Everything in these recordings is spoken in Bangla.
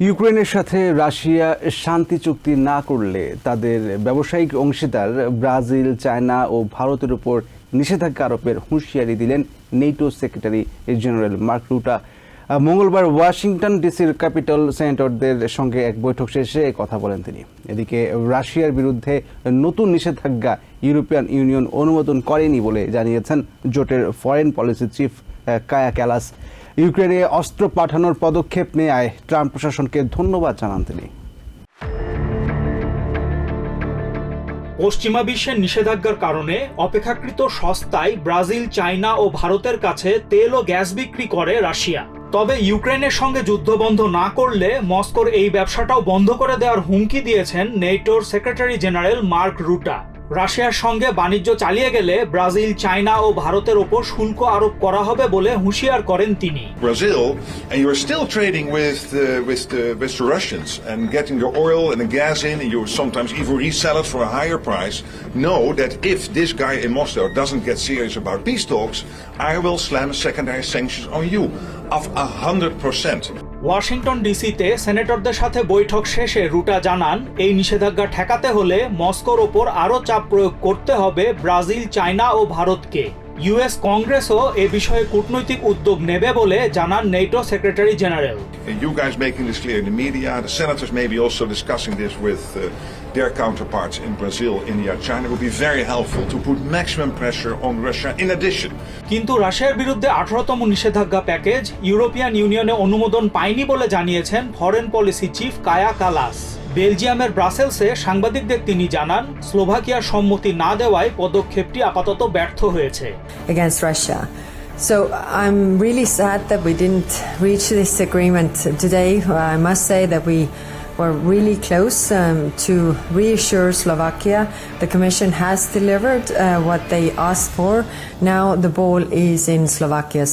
ইউক্রেনের সাথে রাশিয়া শান্তি চুক্তি না করলে তাদের ব্যবসায়িক অংশীদার ব্রাজিল, চায়না ও ভারতের উপর নিষেধাজ্ঞা আরোপের হুঁশিয়ারি দিলেন NATO secretary general Mark Rutte. মঙ্গলবার ওয়াশিংটন ডিসির ক্যাপিটাল সেনেটরদের সঙ্গে এক বৈঠক শেষে কথা বলেন তিনি। এদিকে রাশিয়ার বিরুদ্ধে নতুন নিষেধাজ্ঞা ইউরোপিয়ান ইউনিয়ন অনুমোদন করেনি বলে জানিয়েছেন জোটের foreign policy chief Kaja Kallas. ইউক্রেনে অস্ত্র পাঠানোর পদক্ষেপ নেয় ট্রাম্প প্রশাসনকে ধন্যবাদ জানান তিনি। পশ্চিমা বিশ্বের নিষেধাজ্ঞার কারণে অপেক্ষাকৃত সস্তায় ব্রাজিল চায়না ও ভারতের কাছে তেল ও গ্যাস বিক্রি করে রাশিয়া। তবে ইউক্রেনের সঙ্গে যুদ্ধ বন্ধ না করলে মস্কোর এই ব্যবসাটাও বন্ধ করে দেওয়ার হুমকি দিয়েছেন নেটোর সেক্রেটারি জেনারেল মার্ক রুটা। রাশিয়ার সঙ্গে বাণিজ্য চালিয়ে গেলে ব্রাজিল চায়না ও ভারতের ওপর শুল্ক আরোপ করা হবে বলে হুঁশিয়ার করেন তিনি Brazil, and you are still trading with the, with the, with the Russians and getting the oil and the gas in, and you sometimes even resell it for a higher price. Know that if this guy in Moscow doesn't get serious about peace talks, I will slam secondary sanctions on you of a hundred percent. Washington ডিসিতে সেনেটরদের সাথে বৈঠক শেষে রুটা জানান, এই নিষেধাজ্ঞা ঠেকাতে হলে মস্কোর ওপর আরও চাপ প্রয়োগ করতে হবে ব্রাজিল, চায়না ও ভারতকে ইউএস কংগ্রেসও এ বিষয়ে কূটনৈতিক উদ্যোগ নেবে বলে জানান NATO secretary general you guys making this clear in the media, the senators may be also discussing this with uh, their counterparts in Brazil, India, China, would be very helpful to put maximum pressure on Russia in addition. কিন্তু রাশিয়ার বিরুদ্ধে আঠারোতম নিষেধাজ্ঞা প্যাকেজ ইউরোপিয়ান ইউনিয়নে অনুমোদন পায়নি বলে জানিয়েছেন foreign policy chief Kaja Kallas বেলজিয়ামের ব্রাসেলসে সাংবাদিকদের তিনি জানান স্লোভাকিয়ার সম্মতি না দেওয়ায় পদক্ষেপটি আপাতত ব্যর্থ হয়েছে. So I'm really sad that we didn't reach this agreement today. I must say that we were really close um, to reassure Slovakia. The Commission has delivered uh, what they asked for. Now the ball is in Slovakia's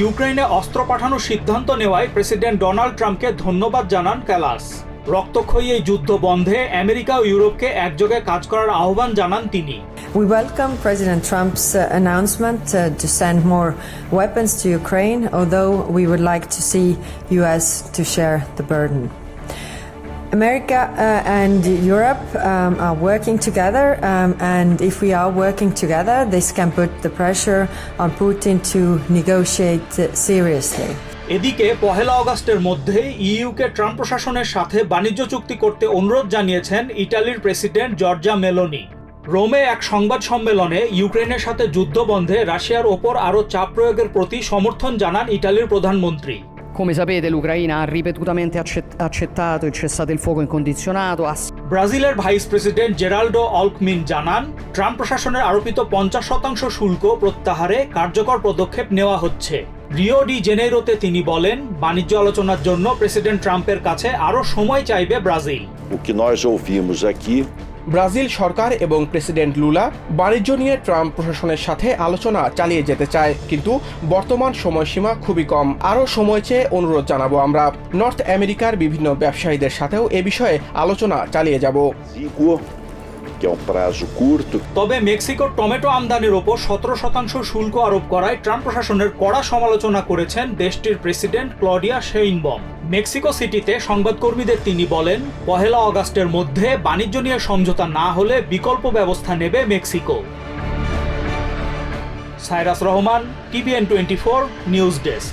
ইউক্রেনে অস্ত্র পাঠানোর সিদ্ধান্ত নেওয়ায় প্রেসিডেন্ট ডোনাল্ড ট্রাম্পকে ধন্যবাদ জানান ক্যালাস রক্তক্ষয়ী এই যুদ্ধ বন্ধে আমেরিকা ও ইউরোপকে একযোগে কাজ করার আহ্বান জানান তিনি We welcome President Trump's uh, announcement uh, to send more weapons to Ukraine, although we would like to see US to share the burden. America uh, and Europe um, are working together, um, and if we are working together, this can put the pressure on Putin to negotiate uh, seriously. এদিকে পহেলা অগাস্টের মধ্যে ইইউকে ট্রাম্প প্রশাসনের সাথে বাণিজ্য চুক্তি করতে অনুরোধ জানিয়েছেন ইটালির প্রেসিডেন্ট জর্জা মেলোনি। রোমে এক সংবাদ সম্মেলনে ইউক্রেনের সাথে যুদ্ধ বন্ধে রাশিয়ার ওপর আরও চাপ প্রয়োগের প্রতি সমর্থন জানান ইটালির প্রধানমন্ত্রী। Come sapete l'Ucraina ha ripetutamente accett- accettato il cessate il fuoco incondizionato, ব্রাজিলের ভাইস প্রেসিডেন্ট জেরাল্ডো অলকমিন জানান ট্রাম্প প্রশাসনের আরোপিত পঞ্চাশ শতাংশ শুল্ক প্রত্যাহারে কার্যকর পদক্ষেপ নেওয়া হচ্ছে। রিও ডি জেনেরোতে তিনি বলেন বাণিজ্য আলোচনার জন্য প্রেসিডেন্ট ট্রাম্পের কাছে আরও সময় চাইবে ব্রাজিল। ব্রাজিল সরকার এবং প্রেসিডেন্ট লুলা বাণিজ্য নিয়ে ট্রাম্প প্রশাসনের সাথে আলোচনা চালিয়ে যেতে চায় কিন্তু বর্তমান সময়সীমা খুবই কম। আরও সময় চেয়ে অনুরোধ জানাব আমরা। নর্থ আমেরিকার বিভিন্ন ব্যবসায়ীদের সাথেও এ বিষয়ে আলোচনা চালিয়ে যাব। Que é um prazo curto, তবে মেক্সিকোর টমেটো আমদানির ওপর সতেরো শতাংশ শুল্ক আরোপ করায় ট্রাম্প প্রশাসনের কড়া সমালোচনা করেছেন দেশটির প্রেসিডেন্ট ক্লডিয়া শেইনবম। মেক্সিকো সিটিতে সংবাদকর্মীদের তিনি বলেন পহেলা অগাস্টের মধ্যে বাণিজ্য নিয়ে সমঝোতা না হলে বিকল্প ব্যবস্থা নেবে Mexico. Cyrus Rahman TVN twenty four news desk.